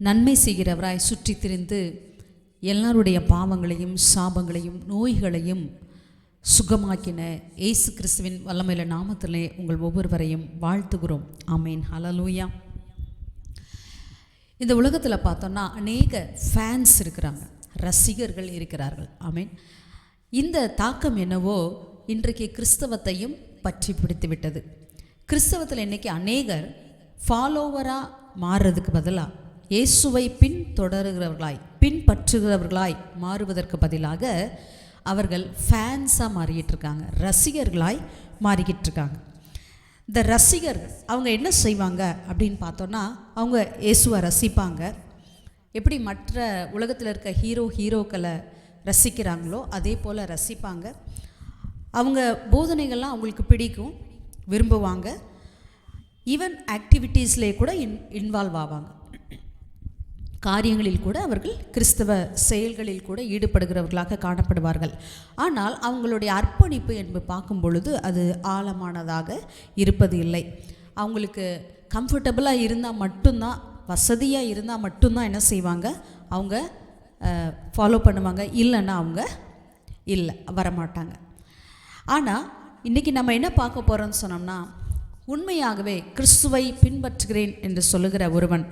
நன்மை செய்கிறவராய் சுற்றி திரிந்து எல்லாருடைய பாவங்களையும் சாபங்களையும் நோய்களையும் சுகமாக்கின இயேசு கிறிஸ்துவின் வல்லமையில நாமத்திலே உங்கள் ஒவ்வொருவரையும் வாழ்த்துகிறோம். ஆமீன். ஹலலூயா இந்த உலகத்தில் பார்த்தோன்னா அநேக ஃபேன்ஸ் இருக்கிறாங்க. ரசிகர்கள் இருக்கிறார்கள். ஆமீன். இந்த தாக்கம் என்னவோ இன்றைக்கு கிறிஸ்தவத்தையும் பற்றி பிடித்து விட்டது கிறிஸ்தவத்தில் இன்னைக்கு அநேகர் ஃபாலோவராக மாறுறதுக்கு பதிலாக இயேசுவை பின் தொடருகிறவர்களாய் பின்பற்றுகிறவர்களாய் மாறுவதற்கு பதிலாக அவர்கள் ஃபேன்ஸாக மாறிக்கிட்டு இருக்காங்க ரசிகர்களாய் மாறிக்கிட்டு இருக்காங்க இந்த ரசிகர்கள் அவங்க என்ன செய்வாங்க அப்படின்னு பார்த்தோன்னா அவங்க இயேசுவை ரசிப்பாங்க. எப்படி மற்ற உலகத்தில் இருக்க ஹீரோ ஹீரோக்களை ரசிக்கிறாங்களோ அதே போல் ரசிப்பாங்க. அவங்க போதனைகள்லாம் அவங்களுக்கு பிடிக்கும் விரும்புவாங்க. ஈவன் ஆக்டிவிட்டீஸ்லேயே கூட இன் இன்வால்வ் ஆவாங்க. காரியங்களில் கூட அவர்கள் கிறிஸ்தவ செயல்களில் கூட ஈடுபடுகிறவர்களாக காணப்படுவார்கள். ஆனால் அவங்களுடைய அர்ப்பணிப்பு என்பது பார்க்கும் பொழுது அது ஆழமானதாக இருப்பது இல்லை அவங்களுக்கு கம்ஃபர்டபுளாக இருந்தால் மட்டும்தான் வசதியாக இருந்தால் மட்டும்தான் என்ன செய்வாங்க? அவங்க ஃபாலோ பண்ணுவாங்க. இல்லைன்னா அவங்க இல்லை வரமாட்டாங்க. ஆனால் இன்றைக்கி நம்ம என்ன பார்க்க போகிறோம்னு சொன்னோம்னா உண்மையாகவே கிறிஸ்துவை பின்பற்றுகிறேன் என்று சொல்லுகிற ஒருவன்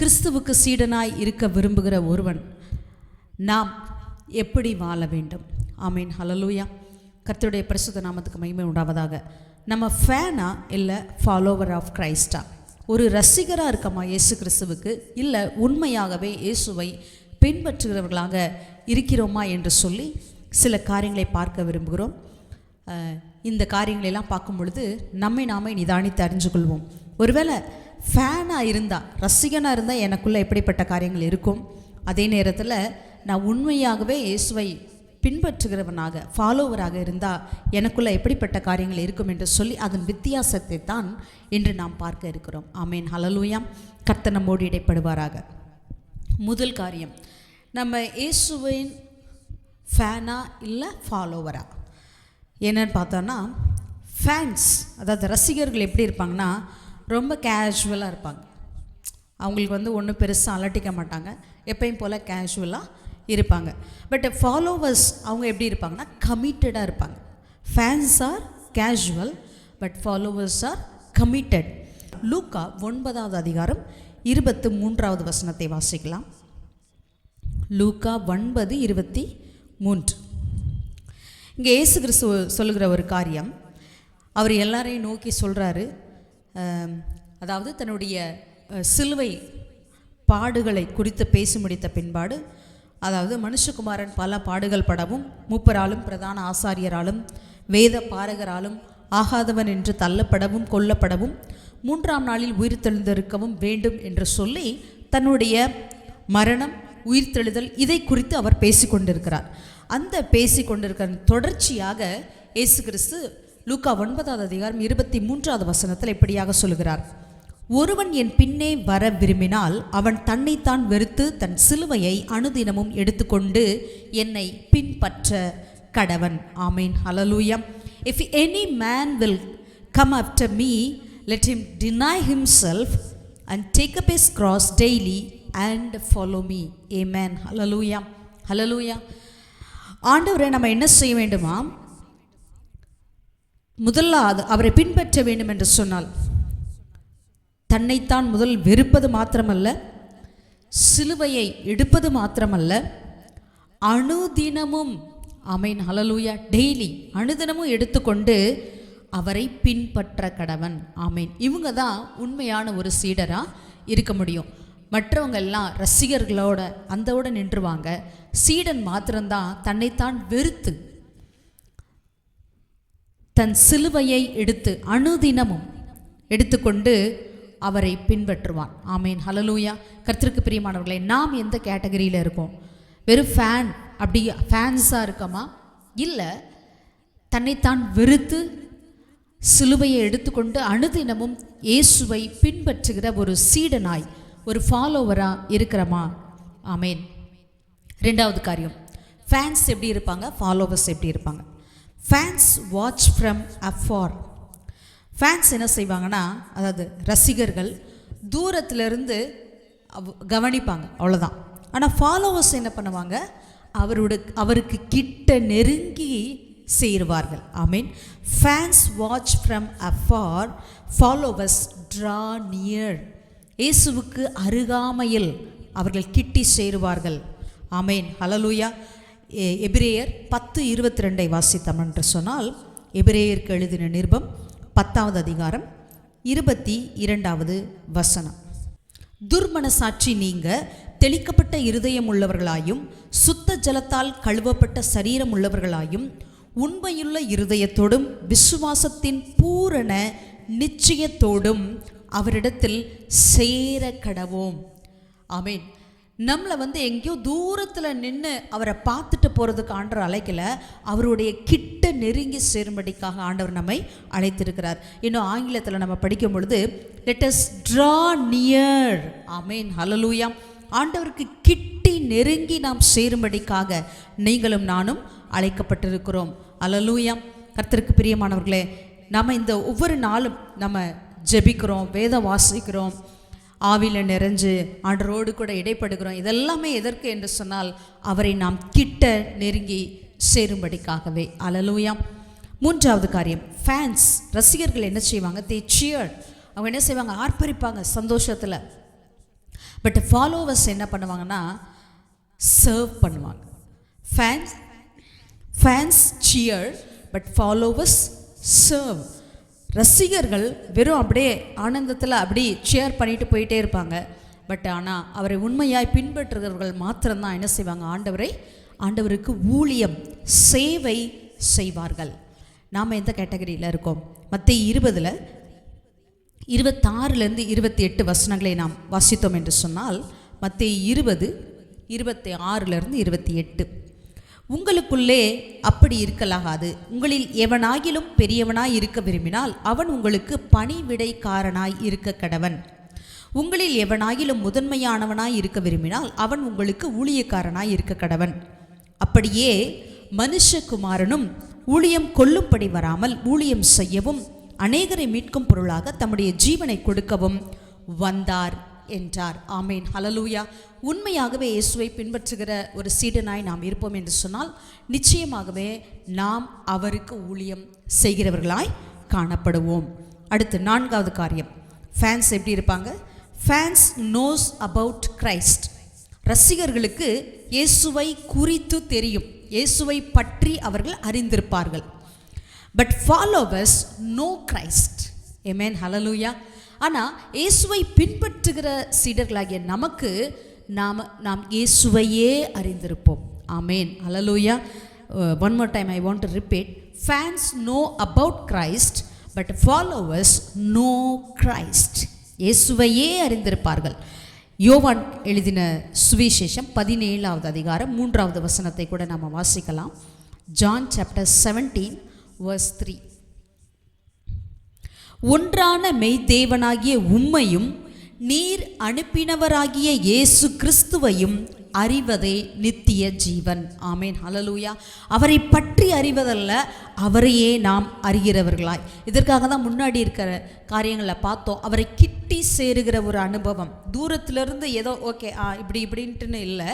கிறிஸ்துவுக்கு சீடனாய் இருக்க விரும்புகிற ஒருவன் நாம் எப்படி வாழ வேண்டும்? ஆமீன். ஹலலூயா கர்த்தருடைய பரிசுத்த நாமத்துக்கு மகிமை உண்டாவதாக. நம்ம ஃபேனா இல்லை ஃபாலோவர் ஆஃப் கிரைஸ்டா ஒரு ரசிகராக இருக்கமா இயேசு கிறிஸ்துவுக்கு? இல்லை உண்மையாகவே இயேசுவை பின்பற்றுகிறவர்களாக இருக்கிறோமா என்று சொல்லி சில காரியங்களை பார்க்க விரும்புகிறோம். இந்த காரியங்களெல்லாம் பார்க்கும் பொழுது நம்மை நாமே நிதானித்து அறிஞ்சு கொள்வோம். ஒருவேளை ஃபேனாக இருந்தால் ரசிகனாக இருந்தால் எனக்குள்ளே எப்படிப்பட்ட காரியங்கள் இருக்கும்? அதே நேரத்தில் நான் உண்மையாகவே இயேசுவை பின்பற்றுகிறவனாக ஃபாலோவராக இருந்தால் எனக்குள்ளே எப்படிப்பட்ட காரியங்கள் இருக்கும் என்று சொல்லி அதன் வித்தியாசத்தை தான் இன்று நாம் பார்க்க இருக்கிறோம். ஆமேன். ஹலலூயாம் கர்த்தனமோடு இடைப்படுவாராக. முதல் காரியம் நம்ம இயேசுவின் ஃபேனா இல்லை ஃபாலோவரா என்னன்னு பார்த்தோன்னா ஃபேன்ஸ் அதாவது ரசிகர்கள் எப்படி இருப்பாங்கன்னா ரொம்ப கேஷுவலாக இருப்பாங்க. அவங்களுக்கு வந்து ஒன்றும் பெருசாக அலட்டிக்க மாட்டாங்க. எப்பயும் போல் கேஷுவலாக இருப்பாங்க. பட் ஃபாலோவர்ஸ் அவங்க எப்படி இருப்பாங்கன்னா கமிட்டடாக இருப்பாங்க. Fans are casual but followers are committed லூக்கா ஒன்பதாவது அதிகாரம் இருபத்து மூன்றாவது வசனத்தை வாசிக்கலாம். லூக்கா ஒன்பது இருபத்தி மூன்று. இங்கே இயேசு கிறிஸ்து சொல்லுகிற ஒரு காரியம். அவர் எல்லாரையும் நோக்கி சொல்கிறாரு அதாவது தன்னுடைய சிலுவை பாடுகளை குறித்து பேசி முடித்த பின்பாடு அதாவது மனுஷகுமாரன் பல பாடுகள் படவும் மூப்பராலும் பிரதான ஆசாரியராலும் வேத பாரகராலும் ஆகாதவன் என்று தள்ளப்படவும் கொல்லப்படவும் மூன்றாம் நாளில் உயிர் தெழுந்திருக்கவும் வேண்டும் என்று சொல்லி தன்னுடைய மரணம் உயிர்த்தெழுதல் இதை குறித்து அவர் பேசிக்கொண்டிருக்கிறார். அந்த பேசிக்கொண்டிருக்கிற தொடர்ச்சியாக இயேசு கிறிஸ்து லூக்கா ஒன்பதாவது அதிகாரம் இருபத்தி மூன்றாவது வசனத்தில் இப்படியாக சொல்கிறார் ஒருவன் என் பின்னே வர விரும்பினால் அவன் தன்னைத்தான் வெறுத்து தன் சிலுவையை அனுதினமும் எடுத்துக்கொண்டு என்னை பின்பற்ற கடவன். ஆமீன். ஹalleluya. If any man will me let me deny himself and take up paste cross daily and follow me amen hallelujah ஹலலூயா ஆண்டவரை நம்ம என்ன செய்ய வேண்டுமா முதலாவது அவரை பின்பற்ற வேண்டும் என்று சொன்னால் தன்னைத்தான் முதல் வெறுப்பது மாத்திரமல்ல சிலுவையை எடுப்பது மாத்திரமல்ல அணுதினமும் அமைன் ஹலலூயா டெய்லி அணுதினமும் எடுத்துக்கொண்டு அவரை பின்பற்ற கடவன். ஆமீன். இவங்க தான் உண்மையான ஒரு சீடராக இருக்க முடியும். மற்றவங்க எல்லாம் ரசிகர்களோட அந்தோட நின்றுவாங்க. சீடன் மாத்திரம்தான் தன்னைத்தான் வெறுத்து தன் சிலுவையை எடுத்து அணுதினமும் எடுத்துக்கொண்டு அவரை பின்பற்றுவான். ஆமீன். ஹலலூயா கர்த்தருக்கு பிரியமானவர்களே நாம் எந்த கேட்டகரியில் இருக்கோம்? வெறும் ஃபேன் அப்படி ஃபேன்ஸாக இருக்கமா? இல்லை தன்னைத்தான் வெறுத்து சிலுவையை எடுத்துக்கொண்டு அணுதினமும் இயேசுவை பின்பற்றுகிற ஒரு சீடனாய் ஒரு ஃபாலோவராக இருக்கிறமா? ஆமேன். ரெண்டாவது காரியம் ஃபேன்ஸ் எப்படி இருப்பாங்க? ஃபாலோவர்ஸ் எப்படி இருப்பாங்க? Fans watch from afar fans என்ன செய்வாங்கன்னா அதாவது ரசிகர்கள் தூரத்திலிருந்து அவ- கவனிப்பாங்க. அவ்வளோதான் ஆனால் ஃபாலோவர்ஸ் என்ன பண்ணுவாங்க? அவரோட அவருக்கு கிட்ட நெருங்கி சேருவார்கள். I mean fans watch from afar followers draw near இயேசுவுக்கு அருகாமையில் அவர்கள் கிட்டி சேருவார்கள். ஆமேன் ஹலலூயா எபிரேயர் பத்து இருபத்தி ரெண்டை வாசித்தோம் என்று சொன்னால் எபிரேயருக்கு எழுதின நிருபம் பத்தாவது அதிகாரம் இருபத்தி இரண்டாவது வசனம். துர்மனசாட்சி நீங்க தெளிக்கப்பட்ட இருதயம் உள்ளவர்களாயும் சுத்த ஜலத்தால் கழுவப்பட்ட சரீரம் உள்ளவர்களாயும் உண்மையுள்ள இருதயத்தோடும் விசுவாசத்தின் பூரண நிச்சயத்தோடும் அவரிடத்தில் சேர கடவோம். ஆமீன். நம்மளை வந்து எங்கேயோ தூரத்தில் நின்று அவரை பார்த்துட்டு போகிறதுக்கு ஆண்டவர் அழைக்கல. அவருடைய கிட்ட நெருங்கி சேரும்படிக்காக ஆண்டவர் நம்மை அழைத்திருக்கிறார். இன்னும் ஆங்கிலத்தில் நம்ம படிக்கும் பொழுது let us draw near amen hallelujah ஆண்டவருக்கு கிட்டி நெருங்கி நாம் சேரும்படிக்காக நீங்களும் நானும் அழைக்கப்பட்டிருக்கிறோம். அலலூயா கர்த்தருக்கு பிரியமானவர்களே நம்ம இந்த ஒவ்வொரு நாளும் நம்ம ஜெபிக்கிறோம் வேதம் வாசிக்கிறோம். ஆவியில் நிறைஞ்சு ஆண்டரோடு கூட இடைப்படுகிறோம். இதெல்லாமே எதற்கு என்று சொன்னால் அவரை நாம் கிட்ட நெருங்கி சேரும்படிக்காகவே. அலலூயாம் மூன்றாவது காரியம் ஃபேன்ஸ் ரசிகர்கள் என்ன செய்வாங்க? தே சியர் அவங்க என்ன செய்வாங்க? ஆர்ப்பரிப்பாங்க சந்தோஷத்தில். பட் ஃபாலோவர்ஸ் என்ன பண்ணுவாங்கன்னா சர்வ் பண்ணுவாங்க. Fans fans cheer but followers serve ரசிகர்கள் வெறும் அப்படியே ஆனந்தத்தில் அப்படி ஷேர் பண்ணிட்டு போயிட்டே இருப்பாங்க. பட் ஆனால் அவரை உண்மையாய் பின்பற்றுகிறவர்கள் மாத்திரம்தான் என்ன செய்வாங்க? ஆண்டவரை ஆண்டவருக்கு ஊழியம் சேவை செய்வார்கள். நாம் எந்த கேட்டகரியில் இருக்கோம்? மற்ற இருபதில் இருபத்தாறுலேருந்து இருபத்தி எட்டு வசனங்களை நாம் வாசித்தோம் என்று சொன்னால் மத்திய இருபது இருபத்தி ஆறுலேருந்து இருபத்தி எட்டு. உங்களுக்குள்ளே அப்படி இருக்கலாகாது. உங்களில் எவனாகிலும் பெரியவனாய் இருக்க விரும்பினால் அவன் உங்களுக்கு பணிவிடைக்காரனாய் இருக்க கடவன். உங்களில் எவனாகிலும் முதன்மையானவனாய் இருக்க விரும்பினால் அவன் உங்களுக்கு ஊழியக்காரனாய் இருக்க கடவன். அப்படியே மனுஷகுமாரனும் ஊழியம் கொல்லும்படி வராமல் ஊழியம் செய்யவும் அநேகரை மீட்கும் பொருளாக தம்முடைய ஜீவனை கொடுக்கவும் வந்தார். என்றார். ஆமேன். ஹலலூயா உண்மையாகவே இயேசுவை பின்பற்றுகிற ஒரு சீடனாய் நாம் இருப்போம் என்று சொன்னால் நிச்சயமாகவே நாம் அவருக்கு ஊழியம் செய்கிறவர்களாய் காணப்படுவோம். அடுத்து நான்காவது காரியம். ஃபேன்ஸ் எப்படி இருப்பாங்க? ஃபேன்ஸ் நோஸ் அபவுட் கிரைஸ்ட் ரசிகர்களுக்கு இயேசுவை குறித்து தெரியும். இயேசுவை பற்றி அவர்கள் அறிந்திருப்பார்கள். But followers know Christ amen hallelujah ஆனால் இயேசுவை பின்பற்றுகிற சீடர்களாகிய நமக்கு நாம் நாம் இயேசுவையே அறிந்திருப்போம். ஆமேன். Hallelujah one more time I want to repeat fans know about Christ but followers know Christ இயேசுவையே அறிந்திருப்பார்கள். யோவான் எழுதின சுவிசேஷம் பதினேழாவது அதிகாரம் மூன்றாவது வசனத்தை கூட நாம் வாசிக்கலாம். John chapter seventeen verse three ஒன்றான மெய்தேவனாகிய உம்மையும் நீர் அனுப்பினவராகிய இயேசு கிறிஸ்துவையும் அறிவதே நித்திய ஜீவன். ஆமேன். ஹலலூயா அவரை பற்றி அறிவதல்ல அவரையே நாம் அறிகிறவர்களாய். இதற்காக தான் முன்னாடி இருக்கிற காரியங்களை பார்த்தோம். அவரை கிட்டி சேருகிற ஒரு அனுபவம். தூரத்திலிருந்து ஏதோ ஓகே ஆ இப்படி இப்படின்ட்டுன்னு இல்லை.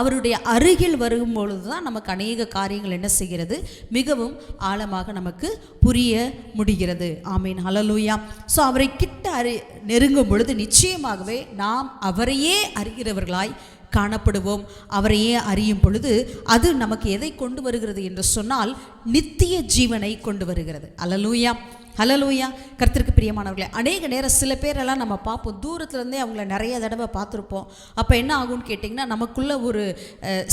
அவருடைய அருகில் வரும்பொழுது தான் நமக்கு அநேக காரியங்கள் என்ன செய்கிறது? மிகவும் ஆழமாக நமக்கு புரிய முடிகிறது. ஆமீன். ஹலலூயா ஸோ அவரை கிட்ட அறி நெருங்கும் பொழுது நிச்சயமாகவே நாம் அவரையே அறிகிறவர்களாய் காணப்படுவோம். அவரையே அறியும் பொழுது அது நமக்கு எதை கொண்டு வருகிறது என்று சொன்னால் நித்திய ஜீவனை கொண்டு வருகிறது. அலலூயா ஹலலூயா கருத்திற்கு பிரியமானவர்களே அநேக நேரம் சில பேரெல்லாம் நம்ம பார்ப்போம். தூரத்துலேருந்தே அவங்கள நிறைய தடவை பார்த்துருப்போம். அப்போ என்ன ஆகும்னு கேட்டிங்கன்னா நமக்குள்ள ஒரு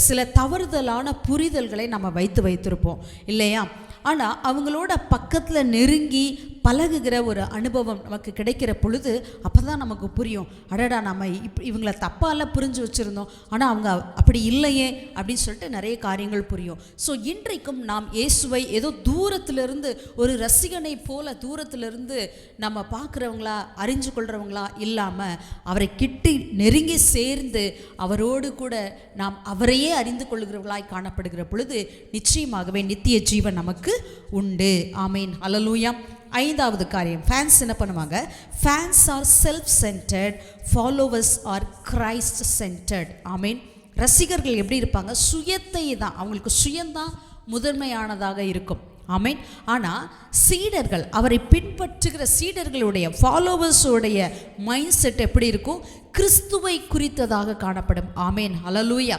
சில தவறுதலான புரிதல்களை நம்ம வைத்து வைத்திருப்போம். இல்லையா? ஆனால் அவங்களோட பக்கத்தில் நெருங்கி பழகுகிற ஒரு அனுபவம் நமக்கு கிடைக்கிற பொழுது அப்போ தான் நமக்கு புரியும். அடடா நம்ம இப் இவங்கள தப்பாலாம் புரிஞ்சு வச்சுருந்தோம். ஆனால் அவங்க அப்படி இல்லையே அப்படின்னு சொல்லிட்டு நிறைய காரியங்கள் புரியும். ஸோ இன்றைக்கும் நாம் இயேசுவை ஏதோ தூரத்திலிருந்து ஒரு ரசிகனை போல தூரத்திலிருந்து நம்ம பார்க்குறவங்களா அறிஞ்சு கொள்கிறவங்களா இல்லாமல் அவரை கிட்டி நெருங்கி சேர்ந்து அவரோடு கூட நாம் அவரையே அறிந்து கொள்கிறவர்களாய் காணப்படுகிற பொழுது நிச்சயமாகவே நித்திய ஜீவன் நமக்கு உண்டு. ஆமீன். அலலூயா ஐந்தாவது காரியம். ஃபேன்ஸ் என்ன பண்ணுவாங்க? Fans are self centered followers are Christ centered ஆமீன் ரசிகர்கள் எப்படி இருப்பாங்க? சுயத்தை தான். அவங்களுக்கு சுயந்தான் முதன்மையானதாக இருக்கும். ஆமீன் ஆனால் சீடர்கள் அவரை பின்பற்றுகிற சீடர்களுடைய ஃபாலோவர்ஸுடைய மைண்ட் செட் எப்படி இருக்கும்? கிறிஸ்துவை குறித்ததாக காணப்படும். ஆமேன் அலலூயா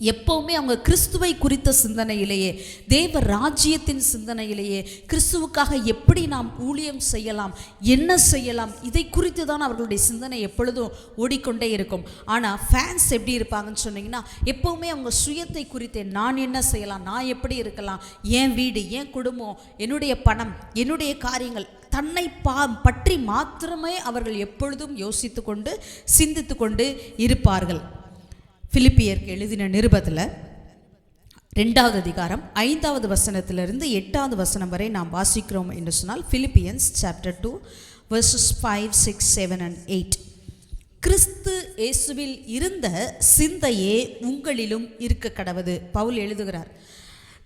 எப்பவுமே அவங்க கிறிஸ்துவை குறித்த சிந்தனையிலேயே தேவ ராஜ்யத்தின் சிந்தனையிலேயே கிறிஸ்துவுக்காக எப்படி நாம் ஊழியம் செய்யலாம் என்ன செய்யலாம் இதை குறித்து தான் அவர்களுடைய சிந்தனை எப்பொழுதும் ஓடிக்கொண்டே இருக்கும். ஆனால் ஃபேன்ஸ் எப்படி இருப்பாங்கன்னு சொன்னீங்கன்னா எப்பவுமே அவங்க சுயத்தை குறித்து நான் என்ன செய்யலாம் நான் எப்படி இருக்கலாம் என் வீடு என் குடும்பம் என்னுடைய பணம் என்னுடைய காரியங்கள் தன்னை பா பற்றி மாத்திரமே அவர்கள் எப்பொழுதும் யோசித்து கொண்டு சிந்தித்து கொண்டு இருப்பார்கள். பிலிப்பியருக்கு எழுதின நிருபத்தில் ரெண்டாவது அதிகாரம் ஐந்தாவது வசனத்திலிருந்து எட்டாவது வசனம் வரை நாம் வாசிக்கிறோம் என்று சொன்னால் Philippians chapter two verses five six seven and eight கிறிஸ்து இயேசுவில் இருந்த சிந்தையே உங்களிலும் இருக்க கடவது. பவுல் எழுதுகிறார்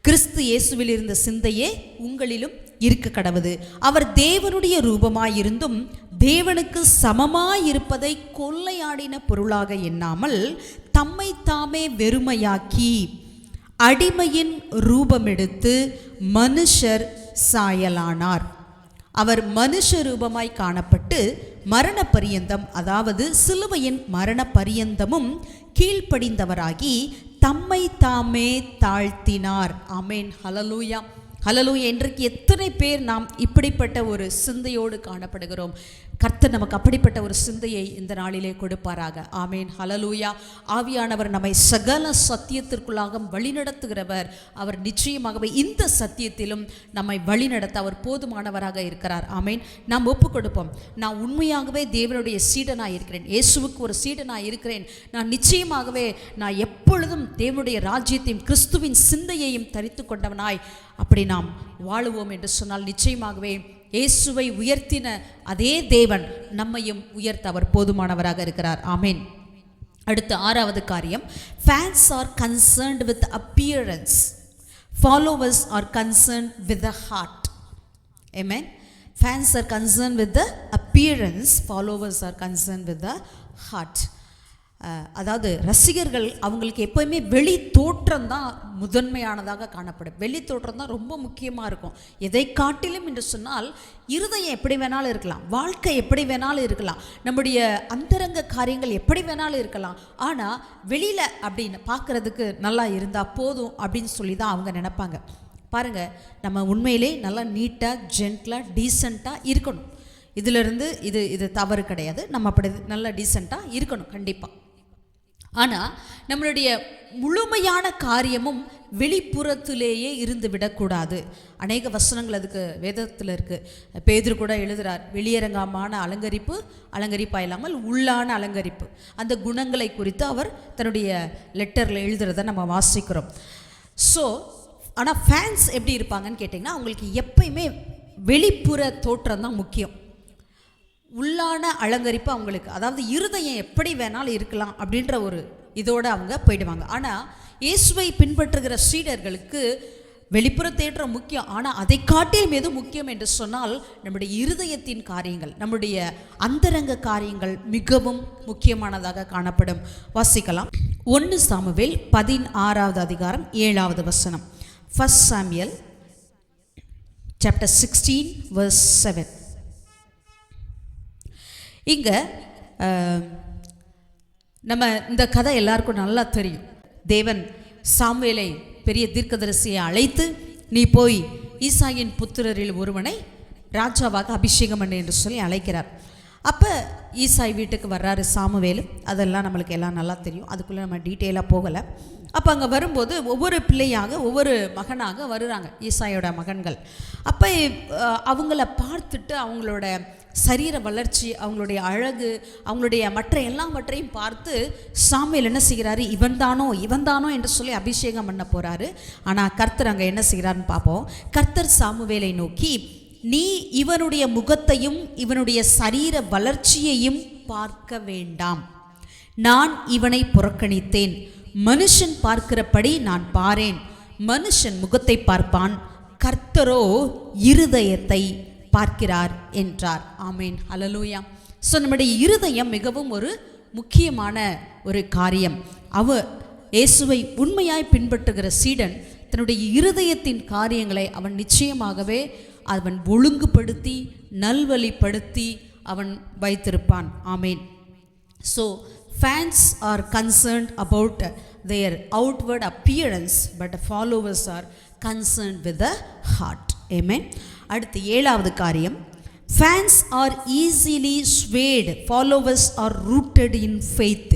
கிறிஸ்து இயேசுவில் இருந்த சிந்தையே உங்களிலும் இருக்க கடவுது. அவர் தேவனுடைய ரூபமாயிருந்தும் தேவனுக்கு சமமாயிருப்பதை கொள்ளையாடின பொருளாக எண்ணாமல் தம்மை தாமே வெறுமையாக்கி அடிமையின் ரூபமெடுத்து மனுஷர் சாயலானார். அவர் மனுஷ ரூபமாய் காணப்பட்டு மரண பரியந்தம் அதாவது சிலுவையின் மரண பரியந்தமும் கீழ்ப்படிந்தவராகி தம்மை தாமே தாழ்த்தினார். அமேன் ஹலலூயா ஹலலூயா இன்றைக்கு எத்தனை பேர் நாம் இப்படிப்பட்ட ஒரு சிந்தையோடு காணப்படுகிறோம்? கர்த்தர் நமக்கு அப்படிப்பட்ட ஒரு சிந்தையை இந்த நாளிலே கொடுப்பாராக. ஆமேன். ஹலலூயா ஆவியானவர் நம்மை சகல சத்தியத்திற்குள்ளாக வழிநடத்துகிறவர். அவர் நிச்சயமாகவே இந்த சத்தியத்திலும் நம்மை வழிநடத்த அவர் போதுமானவராக இருக்கிறார். ஆமேன். நாம் ஒப்பு கொடுப்போம் நான் உண்மையாகவே தேவனுடைய சீடனாக இருக்கிறேன். இயேசுவுக்கு ஒரு சீடனாக இருக்கிறேன். நான் நிச்சயமாகவே நான் எப்பொழுதும் தேவனுடைய ராஜ்யத்தையும் கிறிஸ்துவின் சிந்தையையும் தரித்து கொண்டவனாய் அப்படி நாம் வாழுவோம் என்று சொன்னால் நிச்சயமாகவே இயேசுவை உயர்த்தின அதே தேவன் நம்மையும் உயர்த்த அவர் போதுமானவராக இருக்கிறார். ஆமேன். அடுத்த ஆறாவது காரியம். Fans are concerned with appearance followers are concerned with the heart amen fans are concern with the appearance followers are concern with the heart அதாவது ரசிகர்கள் அவங்களுக்கு எப்போயுமே வெளி தோற்றம் தான் முதன்மையானதாக காணப்படும். வெளி தோற்றம் தான் ரொம்ப முக்கியமாக இருக்கும். எதை காட்டிலும் என்று சொன்னால் இருதயம் எப்படி வேணாலும் இருக்கலாம் வாழ்க்கை எப்படி வேணாலும் இருக்கலாம் நம்முடைய அந்தரங்க காரியங்கள் எப்படி வேணாலும் இருக்கலாம். ஆனால் வெளியில் அப்படின்னு பார்க்குறதுக்கு நல்லா இருந்தால் போதும் அப்படின்னு சொல்லி தான் அவங்க நினைப்பாங்க. பாருங்கள் நம்ம உண்மையிலே நல்லா நீட்டாக ஜென்டிலாக டீசெண்டாக இருக்கணும். இதிலிருந்து இது இது தவறு கிடையாது. நம்ம அப்படி நல்லா டீசெண்டாக இருக்கணும் கண்டிப்பாக ஆனால் நம்மளுடைய முழுமையான காரியமும் வெளிப்புறத்திலேயே இருந்து விடக்கூடாது. அநேக வசனங்கள் அதுக்கு வேதத்தில் இருக்குது பேதர் கூட எழுதுகிறார் வெளியரங்கமான அலங்கரிப்பு அலங்கரிப்பாக இல்லாமல் உள்ளான அலங்கரிப்பு. அந்த குணங்களை குறித்து அவர் தன்னுடைய லெட்டரில் எழுதுறத நம்ம வாசிக்கிறோம். ஸோ ஆனால் ஃபேன்ஸ் எப்படி இருப்பாங்கன்னு கேட்டிங்கன்னா அவங்களுக்கு எப்பயுமே வெளிப்புற தோற்றம் தான் முக்கியம். உள்ளான அலங்கரிப்பு அவங்களுக்கு. அதாவது இருதயம் எப்படி வேணாலும் இருக்கலாம் அப்படின்ற ஒரு இதோடு அவங்க போயிடுவாங்க. ஆனால் இயேசுவை பின்பற்றுகிற சீடர்களுக்கு வெளிப்புற தேற்றம் முக்கியம். ஆனால் அதை காட்டிலும் எது முக்கியம் என்று சொன்னால் நம்முடைய இருதயத்தின் காரியங்கள் நம்முடைய அந்தரங்க காரியங்கள் மிகவும் முக்கியமானதாக காணப்படும். வாசிக்கலாம். ஒன்று சாமுவேல் பதினாறாவது அதிகாரம் ஏழாவது வசனம். ஃபஸ்ட் சாமியல் சாப்டர் சிக்ஸ்டீன் வர்ஸ் செவன் இங்கே நம்ம இந்த கதை எல்லாருக்கும் நல்லா தெரியும். தேவன் சாமுவேலை பெரிய தீர்க்கதரிசியை அழைத்து நீ போய் ஈசாயின் புத்திரரில் ஒருவனை ராஜாவாக அபிஷேகம் பண்ணு என்று சொல்லி அழைக்கிறார். அப்போ ஈசாய் வீட்டுக்கு வர்றாரு சாமுவேலு. அதெல்லாம் நம்மளுக்கு எல்லாம் நல்லா தெரியும். அதுக்குள்ளே நம்ம டீட்டெயிலாக போகலை. அப்போ அங்கே வரும்போது ஒவ்வொரு பிள்ளையாக ஒவ்வொரு மகனாக வருகிறாங்க ஈசாயோட மகன்கள். அப்போ அவங்கள பார்த்துட்டு அவங்களோட சரீர வளர்ச்சி அவங்களுடைய அழகு அவங்களுடைய மற்ற எல்லாவற்றையும் பார்த்து சாமியில் என்ன செய்கிறாரு? இவன் தானோ இவன் தானோ என்று சொல்லி அபிஷேகம் பண்ண போகிறாரு ஆனால் கர்த்தர் அங்கே என்ன செய்கிறாருன்னு பார்ப்போம். கர்த்தர் சாமுவேலை நோக்கி நீ இவனுடைய முகத்தையும் இவனுடைய சரீர வளர்ச்சியையும் பார்க்க வேண்டாம். நான் இவனை புறக்கணித்தேன். மனுஷன் பார்க்கிறபடி நான் பாரேன் மனுஷன் முகத்தை பார்ப்பான். கர்த்தரோ இருதயத்தை பார்க்கிறார் என்றார். ஆமேன். அலலூயா ஸோ நம்முடைய இருதயம் மிகவும் ஒரு முக்கியமான ஒரு காரியம். அவர் இயேசுவை உண்மையாய் பின்பற்றுகிற சீடன் தன்னுடைய இருதயத்தின் காரியங்களை அவன் நிச்சயமாகவே அவன் ஒழுங்குபடுத்தி நல்வழிப்படுத்தி அவன் வைத்திருப்பான். ஆமேன். So fans are concerned about their outward appearance but followers are concerned with heart heart. Amen. அடுத்து ஏழாவது காரியம். Fans are easily swayed followers are rooted in faith.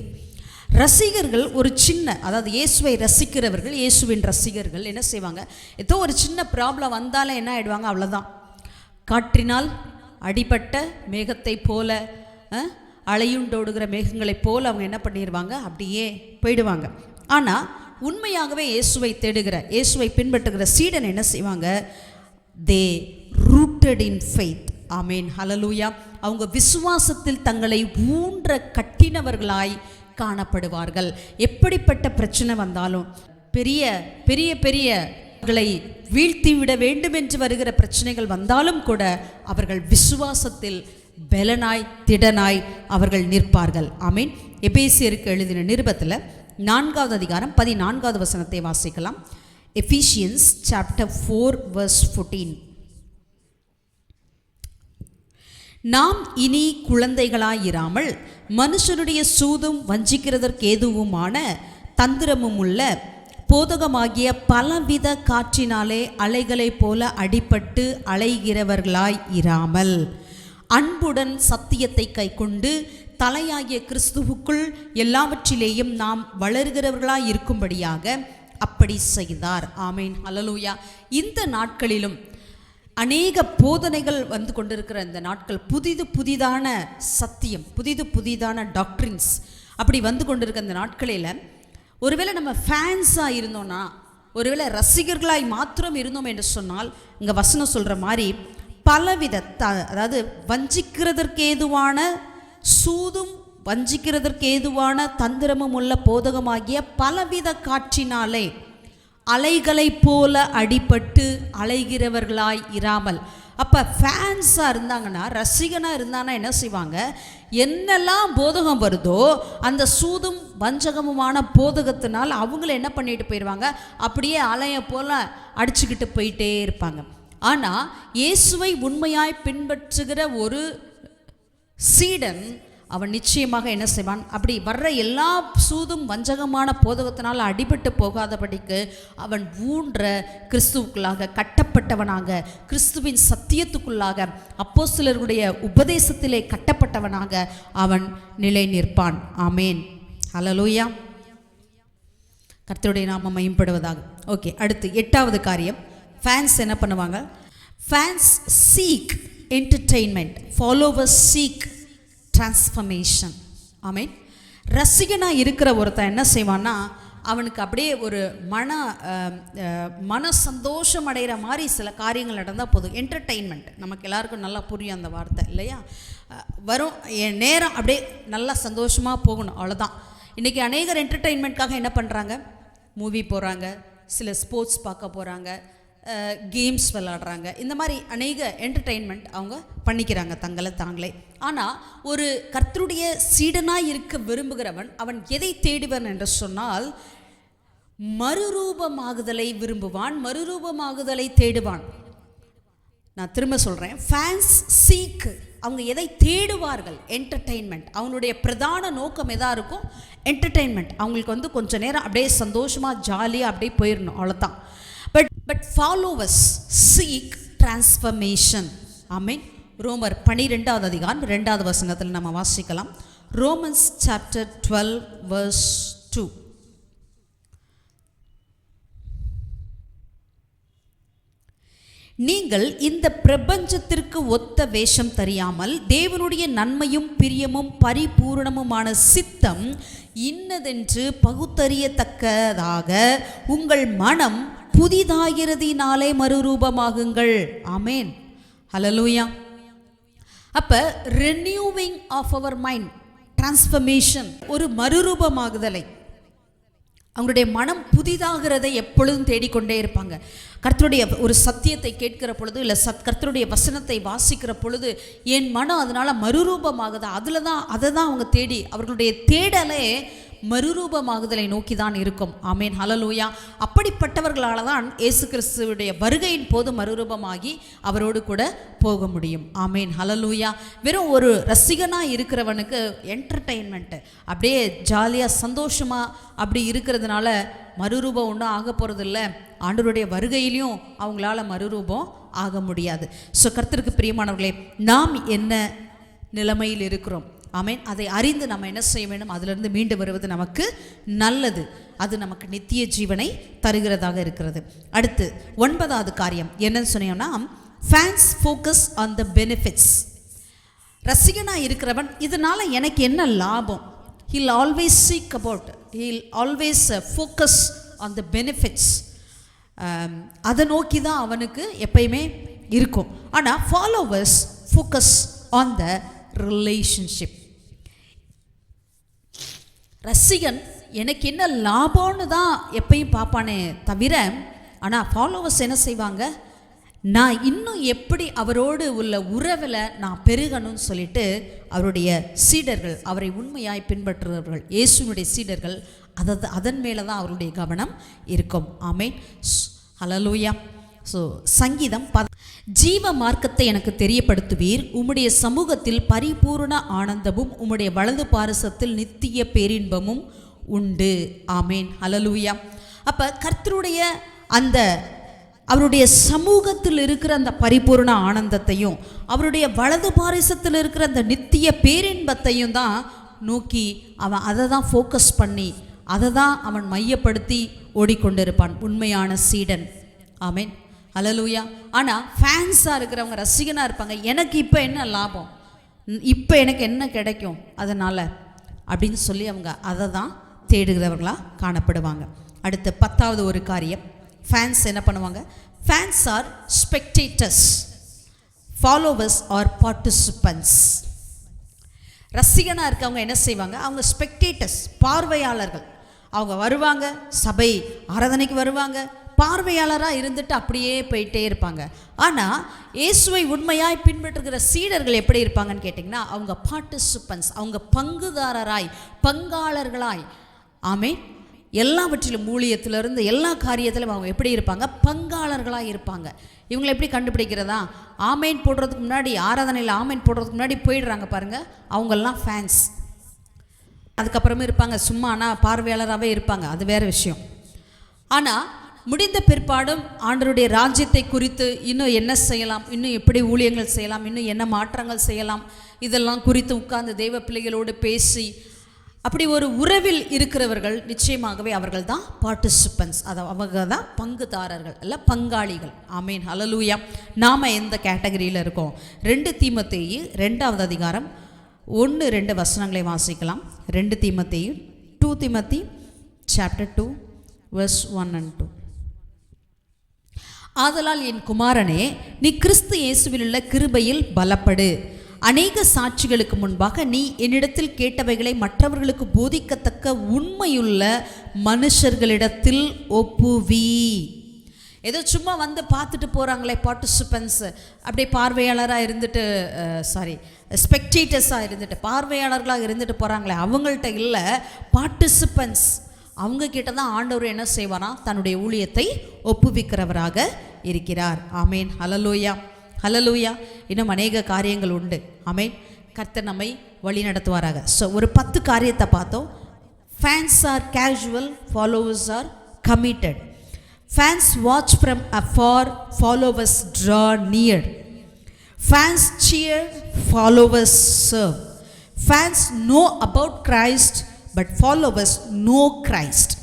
ரசிகர்கள் ஒரு சின்ன அதாவது இயேசுவை ரசிக்கிறவர்கள் இயேசுவின் ரசிகர்கள் என்ன செய்வாங்க? ஏதோ ஒரு சின்ன ப்ராப்ளம் வந்தாலே என்ன ஆகிடுவாங்க அவ்வளோதான் காற்றினால் அடிபட்ட மேகத்தை போல அலையுண்டோடுகிற மேகங்களைப் போல் அவங்க என்ன பண்ணிடுவாங்க அப்படியே போயிடுவாங்க. ஆனால் உண்மையாகவே இயேசுவை தேடுகிற இயேசுவை பின்பற்றுகிற சீடன் என்ன செய்வாங்க? தே ரூட்டட் இன் ஃபெய்த் ஆமேன் ஹலலூயா அவங்க விசுவாசத்தில் தங்களை ஊன்ற கட்டினவர்களாய் காணப்படுவார்கள். எப்படிப்பட்ட பிரச்சனை வந்தாலும் பெரிய பெரிய பெரிய அவர்களை வீழ்த்திவிட வேண்டும் என்று வருகிற பிரச்சனைகள் வந்தாலும் கூட அவர்கள் விசுவாசத்தில் பெலனாய் திடனாய் அவர்கள் நிற்பார்கள். ஆமீன் எபேசியருக்கு எழுதின நிருபத்தில் நான்காவது அதிகாரம் பதினான்காவது வசனத்தை வாசிக்கலாம். Ephesians chapter four verse fourteen நாம் இனி குழந்தைகளாயிராமல் மனுஷனுடைய சூதும் வஞ்சிக்கிறதற்கேதுவுமான தந்திரமும் உள்ள போதகமாகிய பலவித காற்றினாலே அலைகளைப் போல அடிபட்டு அலைகிறவர்களாய் இராமல் அன்புடன் சத்தியத்தை கைக்கொண்டு தலையாகிய கிறிஸ்துவுக்குள் எல்லாவற்றிலேயும் நாம் வளர்கிறவர்களாய் இருக்கும்படியாக அப்படி செய்தார். ஆமேன். அலலூயா இந்த நாட்களிலும் அநேக போதனைகள் வந்து கொண்டிருக்கிற இந்த நாட்கள் புதிது புதிதான சத்தியம் புதிது புதிதான டாக்டரின்ஸ் அப்படி வந்து கொண்டிருக்க இந்த நாட்களில் ஒருவேளை நம்ம ஃபேன்ஸாக இருந்தோம்னா ஒருவேளை ரசிகர்களாய் மாத்திரம் இருந்தோம் என்று சொன்னால் இங்கே வசனம் சொல்கிற மாதிரி பலவித த அதாவது வஞ்சிக்கிறதற்கேதுவான சூதும் வஞ்சிக்கிறதற்கேதுவான தந்திரமும் உள்ள போதகமாகிய பலவித காற்றினாலே அலைகளைப் போல அடிபட்டு அலைகிறவர்களாய் இராமல். அப்போ ஃபேன்ஸாக இருந்தாங்கன்னா ரசிகனாக இருந்தாங்கன்னா என்ன செய்வாங்க? என்னெல்லாம் போதகம் வருதோ அந்த சூதும் வஞ்சகமுமான போதகத்தினால் அவங்கள என்ன பண்ணிட்டு போயிடுவாங்க அப்படியே அலைய போல் அடிச்சுக்கிட்டு போயிட்டே இருப்பாங்க. ஆனால் இயேசுவை உண்மையாய் பின்பற்றுகிற ஒரு சீடன் அவன் நிச்சயமாக என்ன செய்வான்? அப்படி வர்ற எல்லா சூதும் வஞ்சகமான போதகத்தினால் அடிபட்டு போகாதபடிக்கு அவன் ஊன்ற கிறிஸ்துவுக்குள்ளாக கட்டப்பட்டவனாக கிறிஸ்துவின் சத்தியத்துக்குள்ளாக அப்போஸ்தலர்களுடைய உபதேசத்திலே கட்டப்பட்டவனாக அவன் நிலை நிற்பான். ஆமேன். அலலூயா கர்த்தருடைய நாம மயம்படுவதாக ஓகே அடுத்து எட்டாவது காரியம். ஃபேன்ஸ் என்ன பண்ணுவாங்க? Fans seek entertainment followers seek transformation ஆமீன் ரசிகனாக இருக்கிற ஒருத்தன் என்ன செய்வான்னா அவனுக்கு அப்படியே ஒரு மன மன சந்தோஷம் அடைகிற மாதிரி சில காரியங்கள் நடந்தால் போதும். என்டர்டெயின்மெண்ட் நமக்கு எல்லாருக்கும் நல்லா புரியும் அந்த வார்த்தை இல்லையா? வரும் என் நேரம் அப்படியே நல்லா சந்தோஷமாக போகணும் அவ்வளோதான் இன்றைக்கி அநேகர் என்டர்டெயின்மெண்ட்காக என்ன பண்ணுறாங்க மூவி போகிறாங்க சில ஸ்போர்ட்ஸ் பார்க்க போகிறாங்க கேம்ஸ் விளாடுறாங்க இந்த மாதிரி அநேக என்டர்டெயின்மெண்ட் அவங்க பண்ணிக்கிறாங்க தங்களை தாங்களே. ஆனால் ஒரு கர்த்தருடைய சீடனாக இருக்க விரும்புகிறவன் அவன் எதை தேடுவன் என்று சொன்னால் மறுரூபமாகுதலை விரும்புவான் மறுரூபமாகுதலை தேடுவான். நான் திரும்ப சொல்கிறேன் ஃபேன்ஸ் சீக் அவங்க எதை தேடுவார்கள்? என்டர்டெயின்மெண்ட் அவங்களுடைய பிரதான நோக்கம் எதாக இருக்கும்? என்டர்டெயின்மெண்ட் அவங்களுக்கு வந்து கொஞ்சம் நேரம் அப்படியே சந்தோஷமாக ஜாலியாக அப்படியே போயிடணும் அவ்வளோதான் but but followers seek transformation ஆமீன் ரோமர் பனிரெண்டாவது அதிகாரம் ரெண்டாவது வசனத்தில் நம்ம வாசிக்கலாம் Romans chapter twelve verse two நீங்கள் இந்த பிரபஞ்சத்திற்கு ஒத்த வேஷம் தெரியாமல் தேவனுடைய நன்மையும் பிரியமும் பரிபூரணமுமான சித்தம் இன்னதென்று பகுத்தறியத்தக்கதாக உங்கள் மனம் புதிதாகிறதினாலே மறுரூபமாகுங்கள். ஆமேன். ஹலலூயா அப்போ renewing of our mind transformation ஒரு மறுரூபமாகுதலை. அவங்களுடைய மனம் புதிதாகிறதை எப்பொழுதும் தேடிக்கொண்டே இருப்பாங்க. கர்த்தருடைய ஒரு சத்தியத்தை கேட்கிற பொழுது இல்லை சத் கர்த்தருடைய வசனத்தை வாசிக்கிற பொழுது என் மனம் அதனால் மறுரூபமாகுது? அதில் தான் அதை தான் அவங்க தேடி அவர்களுடைய தேடலே மறுரூபமாகுதலை நோக்கி தான் இருக்கும். ஆமேன். ஹலலூயா அப்படிப்பட்டவர்களால் தான் இயேசு கிறிஸ்துவுடைய வருகையின் போது மறுரூபமாகி அவரோடு கூட போக முடியும். ஆமேன். ஹலலூயா வெறும் ஒரு ரசிகனாக இருக்கிறவனுக்கு என்டர்டெயின்மெண்ட்டு அப்படியே ஜாலியாக சந்தோஷமாக அப்படி இருக்கிறதுனால மறுரூபம் ஒன்றும் ஆக போகிறதில்ல ஆண்டவருடைய வருகையிலையும் அவங்களால மறுரூபம் ஆக முடியாது. ஸோ கர்த்தருக்கு பிரியமானவர்களே நாம் என்ன நிலைமையில் இருக்கிறோம்? ஆமேன் அதை அறிந்து நம்ம என்ன செய்ய வேண்டும்? அதிலிருந்து மீண்டு வருவது நமக்கு நல்லது. அது நமக்கு நித்திய ஜீவனை தருகிறதாக இருக்கிறது. அடுத்து ஒன்பதாவது காரியம். என்னன்னு சொன்னீங்கன்னா fans focus on the benefits ரசிகனாக இருக்கிறவன் இதனால் எனக்கு என்ன லாபம்? He'll always seek about he'll always focus on the benefits அதை நோக்கி தான் அவனுக்கு எப்பயுமே இருக்கும். ஆனால் followers focus on the relationship ரசிகன் எனக்கு என்ன லாபம்னு தான் எப்பயும் பார்ப்பானே தவிர ஆனால் ஃபாலோவர்ஸ் என்ன செய்வாங்க? நான் இன்னும் எப்படி அவரோடு உள்ள உறவில் நான் பெருகணும்னு சொல்லிட்டு அவருடைய சீடர்கள் அவரை உண்மையாய் பின்பற்றுபவர்கள் இயேசுனுடைய சீடர்கள் அதை அதன் மேலே தான் அவருடைய கவனம் இருக்கும். ஆமேன். அலலூயா ஸோ சங்கீதம் ப ஜீவ மார்க்கத்தை எனக்கு தெரியப்படுத்துவீர். உம்முடைய சமூகத்தில் பரிபூர்ண ஆனந்தமும் உம்முடைய வலது பாரசத்தில் நித்திய பேரின்பமும் உண்டு. ஆமேன். அலலூயா அப்போ கர்த்தருடைய அந்த அவருடைய சமூகத்தில் இருக்கிற அந்த பரிபூர்ண ஆனந்தத்தையும் அவருடைய வலது பாரிசத்தில் இருக்கிற அந்த நித்திய பேரின்பத்தையும் தான் நோக்கி அவன் அதை தான் ஃபோக்கஸ் பண்ணி அதை தான் அவன் மையப்படுத்தி ஓடிக்கொண்டிருப்பான் உண்மையான சீடன். ஆமேன் அலலூயா ஆனால் ஃபேன்ஸாக இருக்கிறவங்க ரசிகனாக இருப்பாங்க எனக்கு இப்போ என்ன லாபம்? இப்போ எனக்கு என்ன கிடைக்கும்? அதனால் அப்படின்னு சொல்லி அவங்க அதை தான் தேடுகிறவர்களாக காணப்படுவாங்க. அடுத்து பத்தாவது ஒரு காரியம். ஃபேன்ஸ் என்ன பண்ணுவாங்க? Fans are spectators followers are participants ரசிகனாக இருக்கவங்க என்ன செய்வாங்க? அவங்க ஸ்பெக்டேட்டர்ஸ் பார்வையாளர்கள். அவங்க வருவாங்க சபை ஆராதனைக்கு வருவாங்க. பார்வையாளராக இருந்துட்டு அப்படியே போயிட்டே இருப்பாங்க. ஆனால் இயேசுவை உண்மையாய் பின்பற்றுகிற சீடர்கள் எப்படி இருப்பாங்கன்னு கேட்டிங்கன்னா அவங்க பார்ட்டிசிபன்ஸ் அவங்க பங்குதாரராய் பங்காளர்களாய். ஆமே எல்லாவற்றிலும் ஊழியத்திலிருந்து எல்லா காரியத்திலும் அவங்க எப்படி இருப்பாங்க? பங்காளர்களாக இருப்பாங்க. இவங்களை எப்படி கண்டுபிடிக்கிறதா? ஆமைன் போடுறதுக்கு முன்னாடி ஆராதனையில் ஆமைன் போடுறதுக்கு முன்னாடி போயிடுறாங்க பாருங்கள் அவங்கெல்லாம் ஃபேன்ஸ் அதுக்கப்புறமே இருப்பாங்க. சும்மா ஆனால் பார்வையாளராகவே இருப்பாங்க. அது வேறு விஷயம். ஆனால் முடிந்த பிற்பாடும் ஆண்டருடைய ராஜ்யத்தை குறித்து இன்னும் என்ன செய்யலாம்? இன்னும் எப்படி ஊழியங்கள் செய்யலாம்? இன்னும் என்ன மாற்றங்கள் செய்யலாம்? இதெல்லாம் குறித்து உட்கார்ந்து தெய்வ பிள்ளைகளோடு பேசி அப்படி ஒரு உறவில் இருக்கிறவர்கள் நிச்சயமாகவே அவர்கள் தான் பார்ட்டிசிபன்ஸ் அதை அவங்க தான் பங்குதாரர்கள் அல்ல பங்காளிகள். ஆமீன். ஹலலூயா நாம் எந்த கேட்டகரியில் இருக்கோம்? ரெண்டு தீமத்தேயு ரெண்டாவது அதிகாரம். ஒன்று ரெண்டு வசனங்களை வாசிக்கலாம். ரெண்டு தீமத்தேயு two Timothy chapter two verse one and two ஆதலால் என் குமாரனே நீ கிறிஸ்து இயேசுவில் உள்ள கிருபையில் பலப்படு. அநேக சாட்சிகளுக்கு முன்பாக நீ என்னிடத்தில் கேட்டவைகளை மற்றவர்களுக்கு போதிக்கத்தக்க உண்மையுள்ள மனுஷர்களிடத்தில் ஒப்புவி. ஏதோ சும்மா வந்து பார்த்துட்டு போகிறாங்களே பார்ட்டிசிபென்ட்ஸ் அப்படியே பார்வையாளராக இருந்துட்டு சாரி ஸ்பெக்டேட்டர்ஸாக இருந்துட்டு பார்வையாளர்களாக இருந்துட்டு போகிறாங்களே அவங்கள்ட்ட இல்லை பார்ட்டிசிபென்ட்ஸ் அவங்க கிட்ட தான் ஆண்டவர் என்ன செய்வாராம் தன்னுடைய ஊழியத்தை ஒப்புவிக்கிறவராக இருக்கிறார். ஆமேன். ஹலலோயா ஹலலூயா இன்னும் அநேக காரியங்கள் உண்டு அமை கர்த்தர் நம்மை வழி நடத்துவாராக ஸோ ஒரு பத்து காரியத்தை பார்த்தோம் fans are casual followers are committed fans watch from afar followers draw near fans cheer followers serve fans know about Christ but followers know Christ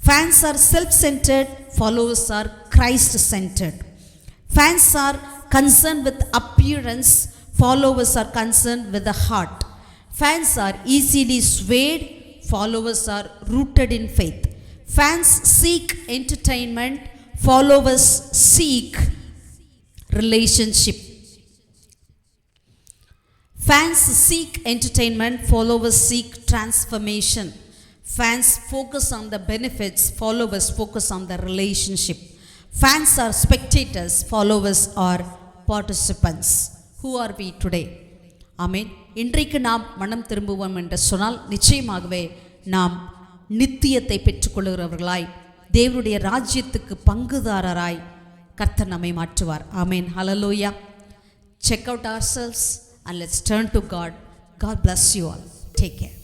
fans are self centered followers are Christ centered fans are concerned with appearance followers are concerned with the heart fans are easily swayed followers are rooted in faith Fans seek entertainment, followers seek relationship. Fans seek entertainment, followers seek transformation. Fans focus on the benefits, followers focus on the relationship. Fans are spectators, followers are participants who are we today ஆமீன் இன்றைக்கு நாம் மனம் திரும்புவோம் என்று சொன்னால் நிச்சயமாகவே நாம் நித்தியத்தை பெற்றுக்கொள்கிறவர்களாய் தேவனுடைய ராஜ்யத்துக்கு பங்குதாரராய் கர்த்தர் நம்மை மாற்றுவார் ஹலலோயா check check out ourselves and let's turn to God. God bless you all. Take care.